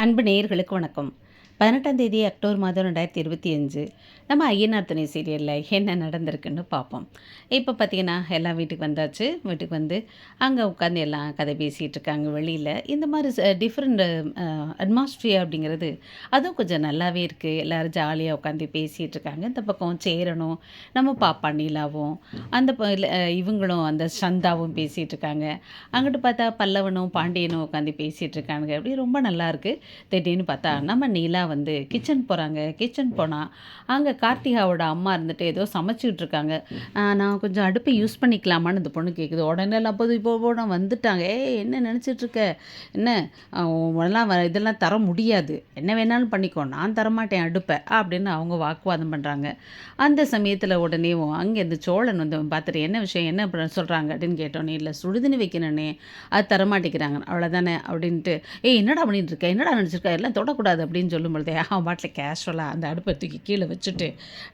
அன்பு நேயர்களுக்கு வணக்கம். பதினெட்டாம் தேதி அக்டோபர் மாதம் ரெண்டாயிரத்தி இருபத்தி அஞ்சு நம்ம ஐயனார் துணை சீரியலில் என்ன நடந்திருக்குன்னு பார்ப்போம். இப்போ பார்த்தீங்கன்னா எல்லாம் வீட்டுக்கு வந்தாச்சு. வீட்டுக்கு வந்து அங்கே உட்காந்து எல்லாம் கதை பேசிகிட்டு இருக்காங்க வெளியில். இந்த மாதிரி டிஃப்ரெண்ட் அட்மாஸ்ஃபியர் அப்படிங்கிறது அதுவும் கொஞ்சம் நல்லாவே இருக்குது எல்லோரும் ஜாலியாக உட்காந்து பேசிகிட்டு இருக்காங்க. இந்த பக்கம் சேரணும் நம்ம பாப்பா நீலாவும் அந்த இவங்களும் அந்த சந்தாவும் பேசிகிட்டு இருக்காங்க. அங்கிட்டு பார்த்தா பல்லவனும் பாண்டியனும் உட்காந்து பேசிகிட்டு இருக்காங்க அப்படி ரொம்ப நல்லாயிருக்கு திடீர்னு பார்த்தா நம்ம நீலா வந்து கிச்சன் போகிறாங்க கிச்சன் போனால் அங்கே கார்த்திகாவோட அம்மா இருந்துட்டு ஏதோ சமைச்சிக்கிட்டு இருக்காங்க. நான் கொஞ்சம் அடுப்பை யூஸ் பண்ணிக்கலாமான்னு இந்த பொண்ணு கேட்குது உடனே எல்லாம் அப்போது இப்போ போட வந்துட்டாங்க. ஏ என்ன நினச்சிட்டு இருக்க? என்ன? ஆஹ் வ- இதெல்லாம் தர முடியாது. என்ன வேணாலும் பண்ணிக்கோ. நான் தரமாட்டேன் அடுப்பை அப்படின்னு அவங்க வாக்குவாதம் பண்ணுறாங்க அந்த சமயத்தில் உடனே அங்கே இந்த சோழன் வந்து பார்த்துட்டு என்ன விஷயம்? என்ன சொல்கிறாங்க அப்படின்னு கேட்டோன்னே இல்லை சுடுதண்ணி வைக்கணுன்னே அது தரமாட்டேங்கிறாங்க. அவ்வளோதானே அப்படின்ட்டு. ஏய் என்னடா பண்ணிட்டு இருக்க? என்னடா நினச்சிருக்கா? எல்லாம் தொடக்கூடாது அப்படின்னு சொல்லும் பொழுதே அவன் பாட்டில் கேஷுவலாக அந்த அடுப்பை தூக்கி கீழே வச்சுட்டு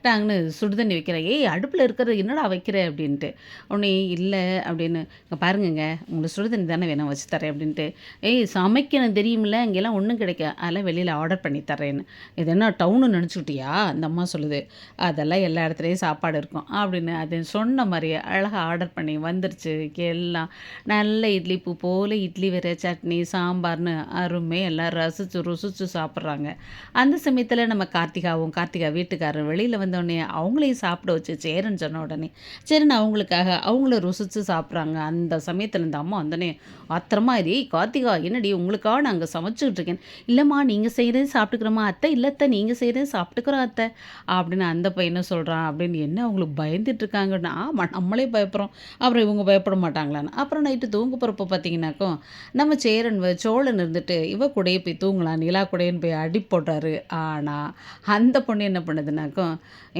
டாங்கன்னு சுடுதண்ணி வைக்கிறேன் ஏய் அடுப்பில் இருக்கிறது என்னடா வைக்கிற? அப்படின்ட்டு. உடனே இல்லை அப்படின்னு இங்கே பாருங்கங்க உங்களுக்கு சுடுதண்ணி தானே வேணும் வச்சு தரேன் அப்படின்ட்டு. ஏய் சமைக்கணும் தெரியுமில்ல இங்கெல்லாம் ஒன்றும் கிடைக்க அதெல்லாம் வெளியில் ஆர்டர் பண்ணி தரேன்னு இது என்ன டவுனு நினச்சிக்கிட்டியா? அந்த அம்மா சொல்லுது. அதெல்லாம் எல்லா இடத்துலையும் சாப்பாடு இருக்கும் அப்படின்னு. அது சொன்ன மாதிரியே அழகாக ஆர்டர் பண்ணி வந்துருச்சு. எல்லாம் நல்ல இட்லி பூ போல் இட்லி வேறு சட்னி சாம்பார்னு அருமை. எல்லாம் ரசிச்சு ருசிச்சு சாப்பிட்றாங்க. அந்த சமயத்தில் நம்ம கார்த்திகாவும் கார்த்திகா வீட்டுக்காரர் வெளியில் வந்தோடனே அவங்களையும் சாப்பிட வச்சு சேரன் சொன்ன உடனே சரின்னு அவங்களுக்காக அவங்கள ருசிச்சு சாப்பிட்றாங்க. அந்த சமயத்தில் இந்த அம்மா வந்தோடனே ஆத்திரமா இதே "ஏய், கார்த்திகா என்னடி உங்களுக்காக நாங்கள் சமைச்சிக்கிட்டு இருக்கேன். இல்லைம்மா நீங்கள் செய்கிறதே சாப்பிட்டுக்கிறோமா அத்தை? இல்லை அத்தை நீங்கள் செய்கிறதே சாப்பிட்டுக்கிறோம் அத்தை. அப்படின்னு அந்த பையனும் சொல்கிறான் அப்படின்னு என்ன அவங்களுக்கு பயந்துட்டு இருக்காங்கன்னு ஆமாம் நம்மளே பயப்படுறோம். அப்புறம் இவங்க பயப்பட மாட்டாங்களான்னு. அப்புறம் நைட்டு தூங்க போகிறப்ப பார்த்தீங்கன்னாக்கும் நம்ம சேரன் சோழன் இருந்துட்டு இவ கூடயே போய் தூங்கலாம். நிலா கூடையன்னு போய் அடிப்போம். போட்டாரு. ஆனால் அந்த பொண்ணு என்ன பண்ணுதுனாக்கோ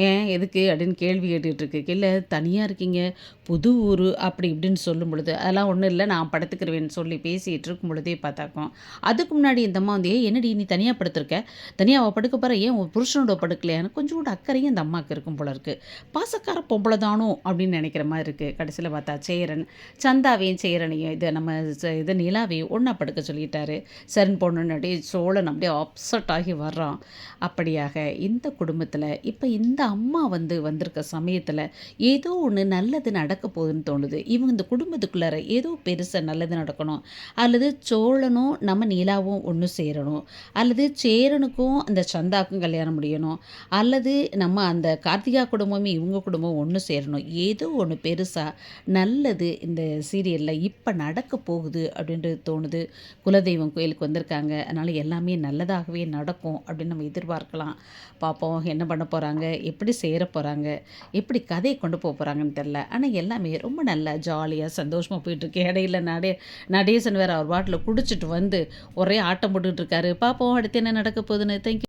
ஏன் எதுக்கு? அப்படின்னு கேள்வி கேட்டுட்ருக்கு இல்லை தனியாக இருக்கீங்க. புது ஊர் அப்படி இப்படின்னு சொல்லும் பொழுது அதெல்லாம் ஒன்றும் இல்லை. நான் படுத்துக்கிறவேன்னு சொல்லி பேசிகிட்டு இருக்கும் பொழுதே பார்த்தாக்கும். அதுக்கு முன்னாடி இந்த அம்மா வந்து ஏய் என்னடி நீ தனியாக படுத்திருக்க? தனியாக அவள் படுக்க போகிற ஏன் உன் புருஷனோட படுக்கலையான்னு? கொஞ்சம் கூட அக்கறையும் இந்த அம்மாவுக்கு இருக்கும் போல இருக்குது பாசக்கார பொம்பளை தானோ அப்படின்னு நினைக்கிற மாதிரி இருக்குது கடைசியில் பார்த்தா சேரன் சந்தாவையும் சேரனையும் இதை நம்ம இது நிலாவையும் ஒன்றா படுக்க சொல்லிட்டாரு. சரண் பொண்ணுன்னு அப்படியே சோழன் அப்படியே அப்செட் ஆகி வர்றான். அப்படியாக இந்த குடும்பத்தில் இப்போ இந்த அம்மா வந்து வந்திருக்க சமயத்தில் ஏதோ ஒன்று நல்லது நடக்க போகுதுன்னு தோணுது. இவங்க இந்த குடும்பத்துக்குள்ளார ஏதோ பெருசாக நல்லது நடக்கணும். அல்லது சோழனும் நம்ம நீலாவும் ஒன்று சேரணும். அல்லது சேரனுக்கும் அந்த சந்தாக்கும் கல்யாணம் முடியணும். அல்லது நம்ம அந்த கார்த்திகா குடும்பமும் இவங்க குடும்பம் ஒன்று சேரணும். ஏதோ ஒன்று பெருசாக நல்லது இந்த சீரியலில் இப்போ நடக்க போகுது அப்படின்றது தோணுது. குலதெய்வம் கோயிலுக்கு வந்திருக்காங்க. அதனால் எல்லாமே நல்லதாகவே நடக்கும். அப்படின்னு நம்ம எதிர்பார்க்கலாம். பார்ப்போம் என்ன பண்ண போகிறாங்க எப்படி சேர போகிறாங்க எப்படி கதையை கொண்டு போக போகிறாங்கன்னு தெரில ஆனால் எல்லாமே ரொம்ப நல்லா ஜாலியாக சந்தோஷமாக போயிட்டுருக்கு. இடையில நடே நடேசன் வேறு அவர் பாட்டில் குடிச்சிட்டு வந்து ஒரே ஆட்டம் போட்டுட்டு இருக்காரு. பார்ப்போம் அடுத்து என்ன நடக்க போகுதுன்னு? தேங்க்யூ